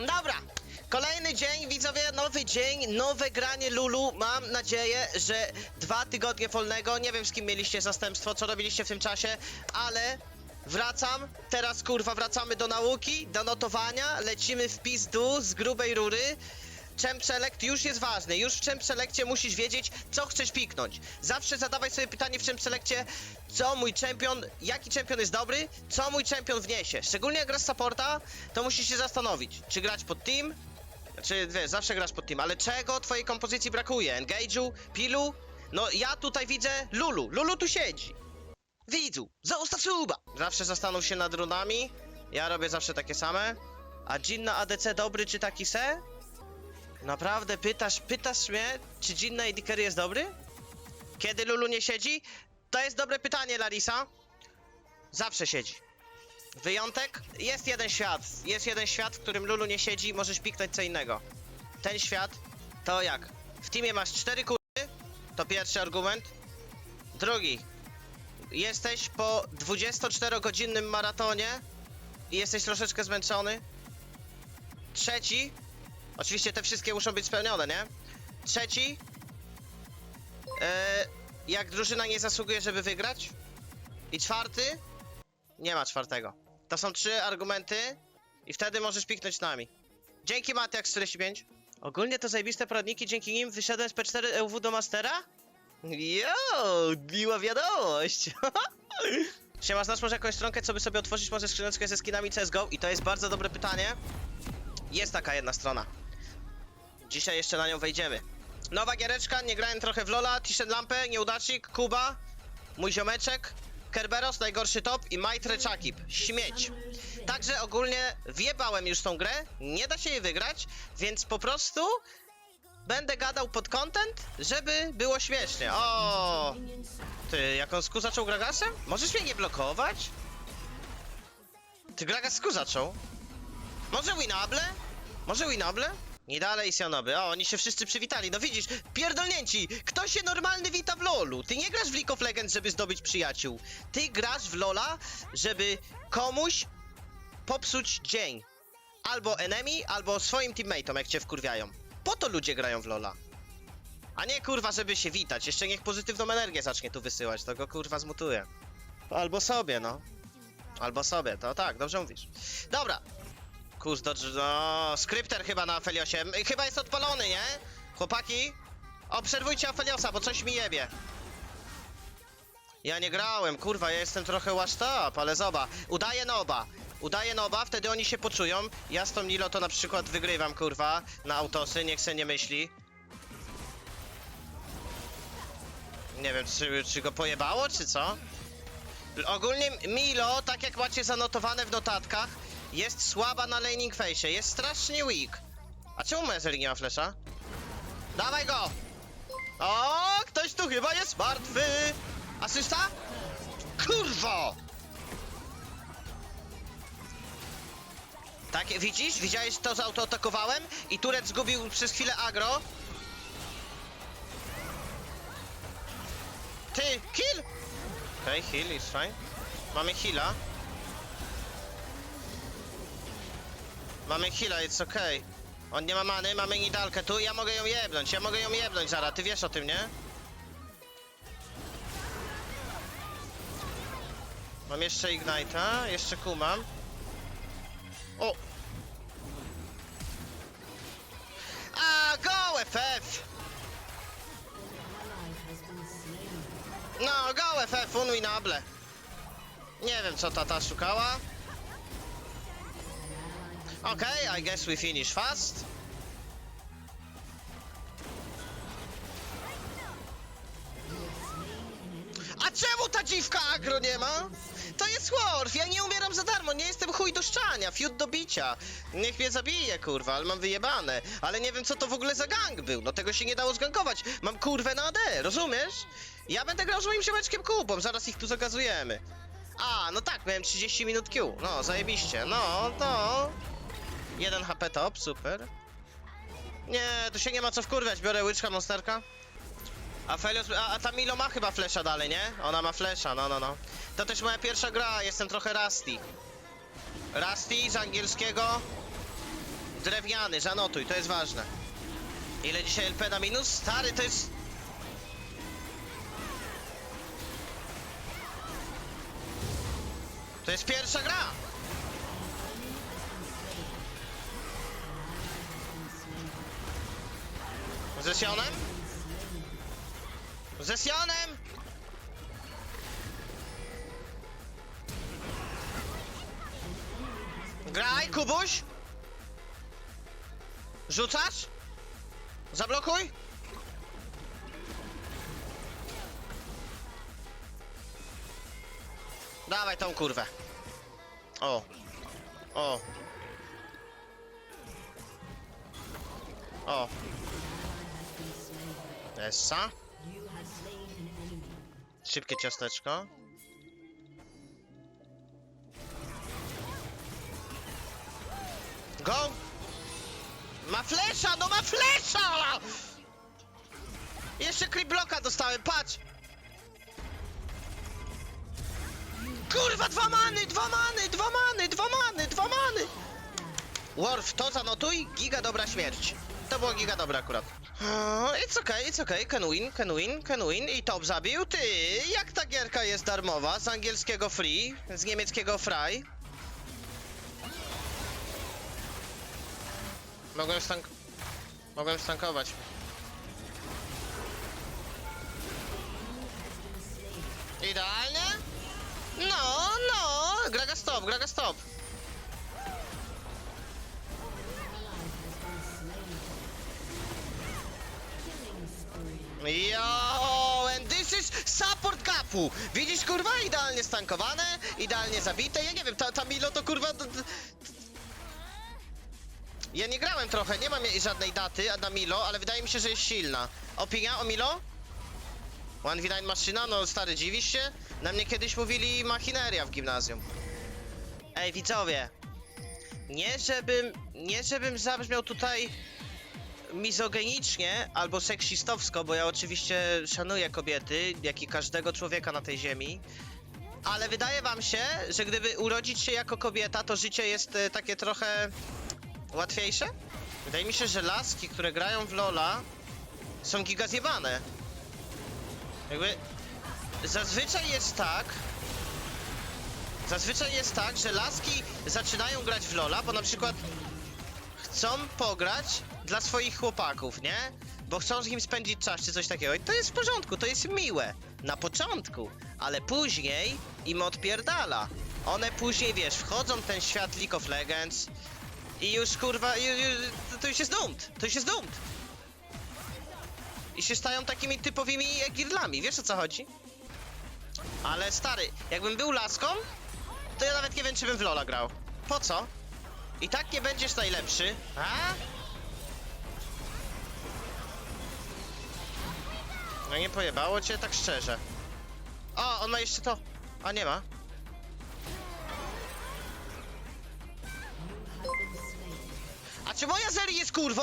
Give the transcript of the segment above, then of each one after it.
Dobra. Kolejny dzień, widzowie, nowy dzień, nowe granie Lulu. Mam nadzieję, że dwa tygodnie wolnego. Nie wiem, z kim mieliście zastępstwo, co robiliście w tym czasie, ale wracam. Teraz, kurwa, wracamy do nauki, do notowania. Lecimy w pizdu z grubej rury. Champ Select już jest ważny. Już w Champ musisz wiedzieć, co chcesz piknąć. Zawsze zadawaj sobie pytanie w Champ co mój czempion, jaki czempion jest dobry, co mój czempion wniesie. Szczególnie jak grasz supporta, to musisz się zastanowić, czy grać pod team, czy wiesz, zawsze grasz pod team, ale czego twojej kompozycji brakuje? Engage'u? Pilu? No ja tutaj widzę Lulu. Lulu tu siedzi. Widzu, zostaw suba! Zawsze zastanów się nad runami. Ja robię zawsze takie same. A Jin na ADC dobry czy taki se? Naprawdę pytasz, pytasz mnie, czy Jin na AD Carry jest dobry? Kiedy Lulu nie siedzi? To jest dobre pytanie, Larisa. Zawsze siedzi. Wyjątek? Jest jeden świat. Jest jeden świat, w którym Lulu nie siedzi, możesz piknąć co innego. Ten świat to jak? W teamie masz cztery kury, to pierwszy argument. Drugi. Jesteś po 24-godzinnym maratonie i jesteś troszeczkę zmęczony. Trzeci. Oczywiście te wszystkie muszą być spełnione, nie? Trzeci. E, jak drużyna nie zasługuje, żeby wygrać. I czwarty. Nie ma czwartego. To są trzy argumenty i wtedy możesz piknąć nami. Dzięki Matiak 45. Ogólnie to zajebiste poradniki, dzięki nim wyszedłem z P4 EUW do Mastera? Jo, miła wiadomość. Siema, znasz może jakąś stronkę, co by sobie otworzyć może skrzyneczkę ze skinami CSGO? I to jest bardzo dobre pytanie. Jest taka jedna strona. Dzisiaj jeszcze na nią wejdziemy. Nowa giereczka, nie grałem trochę w Lola, T-shirt Lampę, Nieudacznik, Kuba, mój ziomeczek, Kerberos, najgorszy top i Maitre Chakip, śmieć. Także ogólnie wjebałem już tą grę, nie da się jej wygrać, więc po prostu będę gadał pod content, żeby było śmiesznie. O, Ty, jak on sku zaczął Gragasem? Możesz mnie nie blokować? Ty Gragas sku zaczął? Może Winable? Może Winable? Nie dalej Sionoby. O, oni się wszyscy przywitali. No widzisz, pierdolnięci! Kto się normalny wita w LoLu? Ty nie grasz w League of Legends, żeby zdobyć przyjaciół. Ty grasz w LoLa, żeby komuś popsuć dzień. Albo enemy, albo swoim teammateom, jak cię wkurwiają. Po to ludzie grają w LoLa. A nie kurwa, żeby się witać. Jeszcze niech pozytywną energię zacznie tu wysyłać, to go kurwa zmutuje. Albo sobie, no. Albo sobie, to tak, dobrze mówisz. Dobra. Kurs do... No, skrypter chyba na Feliosie. Chyba jest odpalony, nie? Chłopaki? Obserwujcie Afeliosa, bo coś mi jebie. Ja nie grałem, kurwa, ja jestem trochę washed up, ale zoba. Udaję noba. Udaję noba, wtedy oni się poczują. Ja z tą Nilo to na przykład wygrywam, kurwa, na autosy, niech se nie myśli. Nie wiem, czy, czy go pojebało, czy co? Ogólnie Milo, tak jak macie zanotowane w notatkach, jest słaba na laning face, jest strasznie weak. A czemu Mezeli nie ma flesza? Dawaj go! O, ktoś tu chyba jest martwy! Asysta? Kurwo! Tak, widzisz? Widziałeś to, że autoatakowałem? I Turet zgubił przez chwilę agro. Ty, kill! Okej, okay, heal is fine. Mamy heala. Mamy heala, it's okay. On nie ma many, mamy nidalkę tu, ja mogę ją jebnąć, ja mogę ją jebnąć zaraz, ty wiesz o tym, nie? Mam jeszcze Ignite'a, jeszcze Q mam. O! A, go FF! No, go FF, unwinable. Nie wiem, co tata szukała. Okay, I guess we finish fast. A czemu ta dziwka agro nie ma? To jest Worf, ja nie umieram za darmo, nie jestem chuj do szczania, fiut do bicia. Niech mnie zabije, kurwa, ale mam wyjebane. Ale nie wiem, co to w ogóle za gang był, no tego się nie dało zgankować. Mam kurwę na AD, rozumiesz? Ja będę grał z moim ziomeczkiem Kubą, zaraz ich tu zagazujemy. A, no tak, miałem 30 minut Q, no, zajebiście, no, no. Jeden HP top, super. Nie, tu się nie ma co wkurwiać, biorę łyczka monsterka. A Felios, a, a ta Milo ma chyba flesza dalej, nie? Ona ma flesza, no, no, no. To też moja pierwsza gra, jestem trochę rusty. Rusty z angielskiego. Drewniany, zanotuj, to jest ważne. Ile dzisiaj LP na minus? Stary, to jest... To jest pierwsza gra! Ze Sionem? Graj, Kubuś! Rzucasz? Zablokuj! Dawaj tą kurwę. O. O. O. Essa. Szybkie ciasteczko. Go! Ma flesza, no ma flesza! Jeszcze creep bloka dostałem, patrz! Kurwa, dwa many, dwa many, dwa many, dwa many, dwa many! Worf, to zanotuj, giga dobra śmierć. To było giga dobra akurat. O, It's okay, it's okay, can win, can win, can win i top zabił. Ty, jak ta gierka jest darmowa? Z angielskiego free, z niemieckiego fry. Mogłem stank... Mogłem stankować. Idealnie? No, no, graga stop, graga stop. Yo, and this is support kapu. Widzisz, kurwa, idealnie stankowane, idealnie zabite. Ja nie wiem, ta, ta Milo to kurwa... Ja nie grałem trochę, nie mam żadnej daty na Milo, ale wydaje mi się, że jest silna. Opinia o Milo? 1v9 maszyna? No stary, dziwisz się? Na mnie kiedyś mówili machineria w gimnazjum. Ej, widzowie. Nie żebym, nie żebym zabrzmiał tutaj mizogenicznie albo seksistowsko, bo ja oczywiście szanuję kobiety, jak i każdego człowieka na tej ziemi. Ale wydaje wam się, że gdyby urodzić się jako kobieta, to życie jest e, takie trochę łatwiejsze? Wydaje mi się, że laski, które grają w Lola są gigazjebane. Jakby zazwyczaj jest tak, zazwyczaj jest tak, że laski zaczynają grać w Lola, bo na przykład chcą pograć dla swoich chłopaków, nie? Bo chcą z nim spędzić czas czy coś takiego. I to jest w porządku, to jest miłe. Na początku, ale później im odpierdala. One później, wiesz, wchodzą w ten świat League of Legends i już kurwa, to- już jest dumt, to już jest dumt. I się stają takimi typowymi girlami, wiesz o co chodzi? Ale stary, jakbym był laską, to ja nawet nie wiem, czy bym w Lola grał. Po co? I tak nie będziesz najlepszy, a? No nie pojebało cię, tak szczerze. O, on ma jeszcze to. A nie ma. A czy moja Zeri jest kurwą?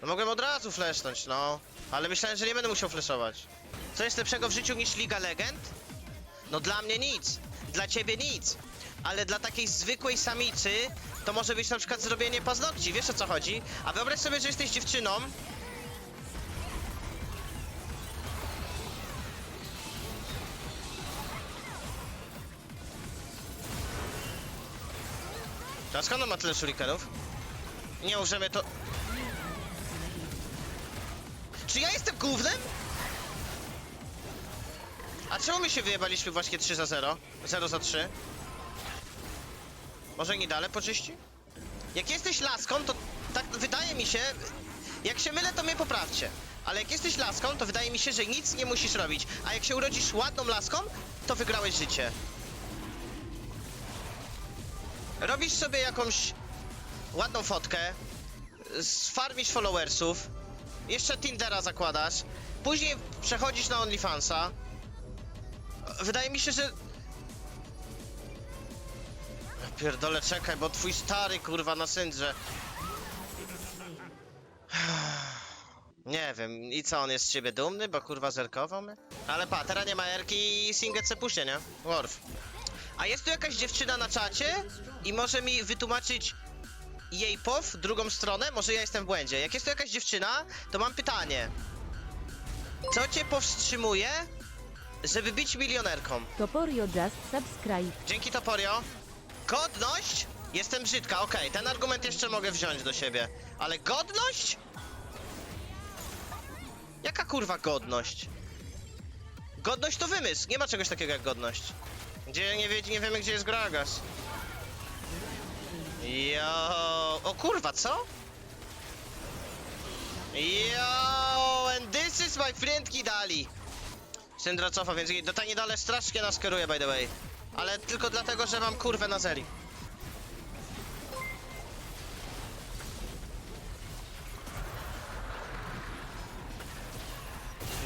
No mogłem od razu flashnąć, no. Ale myślałem, że nie będę musiał flashować. Co jest lepszego w życiu niż Liga Legend? No dla mnie nic. Dla ciebie nic. Ale dla takiej zwykłej samicy to może być na przykład zrobienie paznokci, wiesz o co chodzi? A wyobraź sobie, że jesteś dziewczyną To skąd ma tyle shurikenów? Nie możemy to... Czy ja jestem głównym? A czemu my się wyjebaliśmy właśnie 3 za 0? 0 za 3? Może nie dalej poczyści? Jak jesteś laską, to tak wydaje mi się... Jak się mylę, to mnie poprawcie. Ale jak jesteś laską, to wydaje mi się, że nic nie musisz robić. A jak się urodzisz ładną laską, to wygrałeś życie. Robisz sobie jakąś ładną fotkę, farmisz followersów, jeszcze Tindera zakładasz, później przechodzisz na OnlyFansa. Wydaje mi się, że... Pierdolę, czekaj, bo twój stary kurwa na syndrze. Nie wiem, i co, on jest z ciebie dumny, bo kurwa zerkował? Ale pa, teraz nie ma Erki i Singet se puśnie, nie? Worf. A jest tu jakaś dziewczyna na czacie i może mi wytłumaczyć, jej pow drugą stronę? Może ja jestem w błędzie. Jak jest to jakaś dziewczyna, to mam pytanie. Co cię powstrzymuje, żeby być milionerką? Toporio Just Subscribe. Dzięki Toporio. Godność? Jestem brzydka, okej, ten argument jeszcze mogę wziąć do siebie. Ale godność? Jaka kurwa godność? Godność to wymysł, nie ma czegoś takiego jak godność. Gdzie nie, wie, nie wiemy gdzie jest Gragas. Yo, o kurwa, co? Yo, and this is my friend Kidali. Syndra cofa, więc do tani dole strasznie nas kieruje, by the way. Ale tylko dlatego, że mam kurwę na zeri.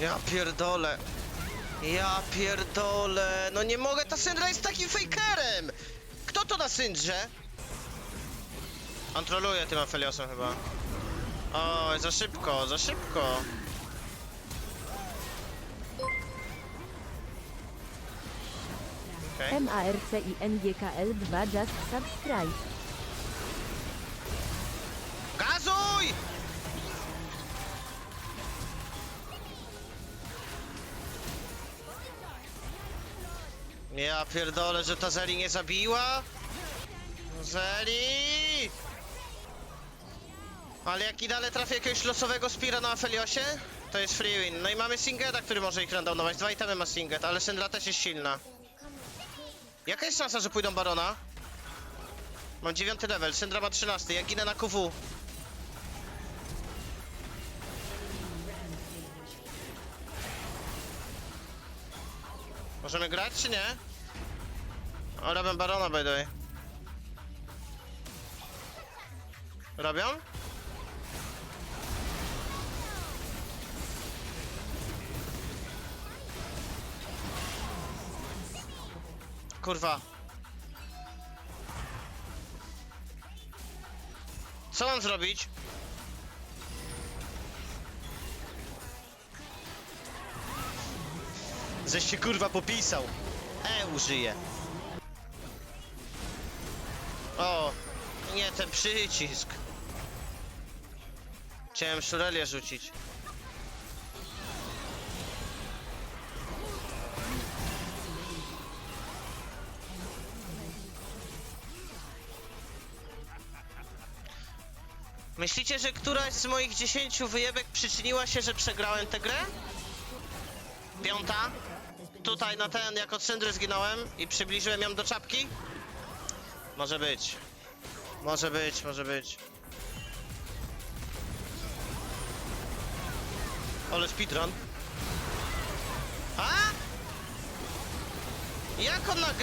Ja pierdolę. Ja pierdolę. No nie mogę, ta Syndra jest takim fakerem. Kto to na Syndrze? On troluje tym Apheliosem chyba. O, za szybko, za szybko. Okej. MARC i NGKL 2 Just Subscribe. Gazuj! Ja pierdolę, że ta Zeri nie zabiła? Zeri! Ale jak i dalej trafię jakiegoś losowego Spira na Afeliosie, to jest free win. No i mamy Singeda, który może ich randownować. Dwa itemy ma Singed, ale Syndra też jest silna. Jaka jest szansa, że pójdą Barona? Mam dziewiąty level, Syndra ma 13, ja ginę na QW. Możemy grać czy nie? O, robią barona by the way. Robią? Kurwa. Co mam zrobić? Żeś się kurwa popisał. E użyję. O, nie ten przycisk. Chciałem szurelię rzucić. Myślicie, że któraś z moich 10 wyjebek przyczyniła się, że przegrałem tę grę? Piąta? Tutaj na ten, jako syndry zginąłem i przybliżyłem ją do czapki? Może być. Może być, może być. Ale speedrun. A? Jak on na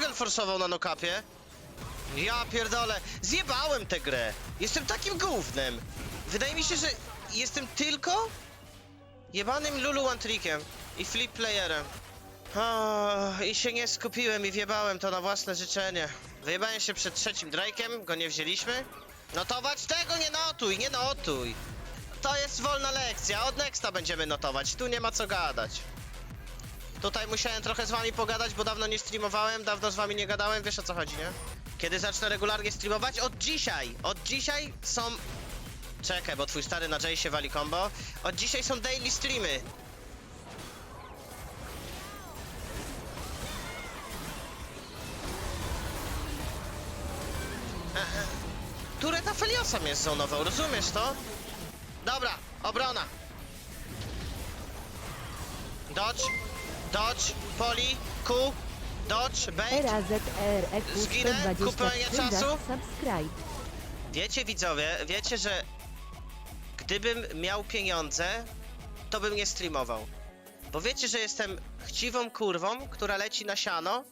on zgelforsował na nokapie? Ja pierdolę, zjebałem tę grę. Jestem takim gównem. Wydaje mi się, że jestem tylko jebanym Lulu One Trickiem i flip playerem. O, I się nie skupiłem i wjebałem to na własne życzenie. Wyjebałem się przed trzecim Drake'em, go nie wzięliśmy. Notować tego nie notuj, nie notuj. To jest wolna lekcja, od Nexta będziemy notować, tu nie ma co gadać. Tutaj musiałem trochę z wami pogadać, bo dawno nie streamowałem, dawno z wami nie gadałem, wiesz o co chodzi, nie? Kiedy zacznę regularnie streamować? Od dzisiaj! Od dzisiaj są... Czekaj, bo twój stary na Jay się wali combo. Od dzisiaj są daily streamy. Tureta Feliosa mnie zonował, rozumiesz to? Dobra, obrona. Dodge, dodge, poli, Q, dodge, bait. Zginę? Kupuję 123 czasu? Just Subscribe. Wiecie widzowie, wiecie, że gdybym miał pieniądze, to bym nie streamował. Bo wiecie, że jestem chciwą kurwą, która leci na siano